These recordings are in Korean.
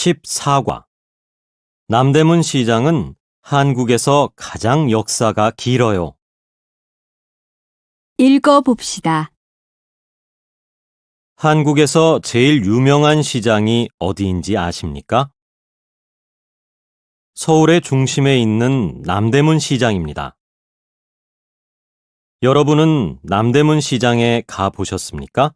14과 남대문 시장은 한국에서 가장 역사가 길어요. 읽어봅시다. 한국에서 제일 유명한 시장이 어디인지 아십니까? 서울의 중심에 있는 남대문 시장입니다. 여러분은 남대문 시장에 가 보셨습니까?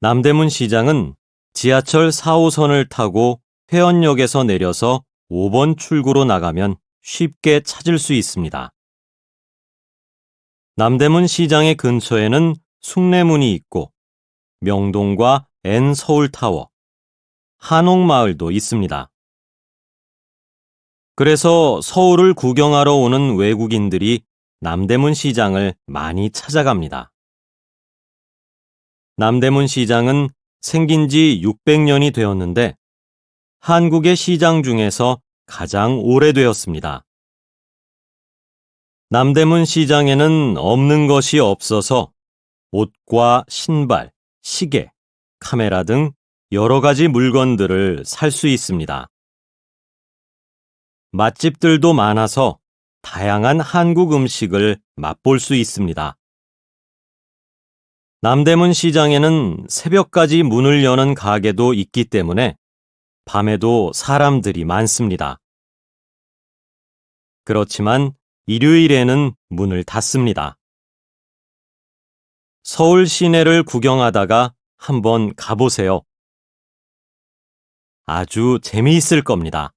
남대문 시장은 지하철 4호선을 타고 회원역에서 내려서 5번 출구로 나가면 쉽게 찾을 수 있습니다. 남대문 시장의 근처에는 숭례문이 있고 명동과 N 서울타워, 한옥마을도 있습니다. 그래서 서울을 구경하러 오는 외국인들이 남대문 시장을 많이 찾아갑니다. 남대문 시장은 생긴 지 600년이 되었는데 한국의 시장 중에서 가장 오래되었습니다. 남대문 시장에는 없는 것이 없어서 옷과 신발, 시계, 카메라 등 여러 가지 물건들을 살 수 있습니다. 맛집들도 많아서 다양한 한국 음식을 맛볼 수 있습니다. 남대문 시장에는 새벽까지 문을 여는 가게도 있기 때문에 밤에도 사람들이 많습니다. 그렇지만 일요일에는 문을 닫습니다. 서울 시내를 구경하다가 한번 가보세요. 아주 재미있을 겁니다.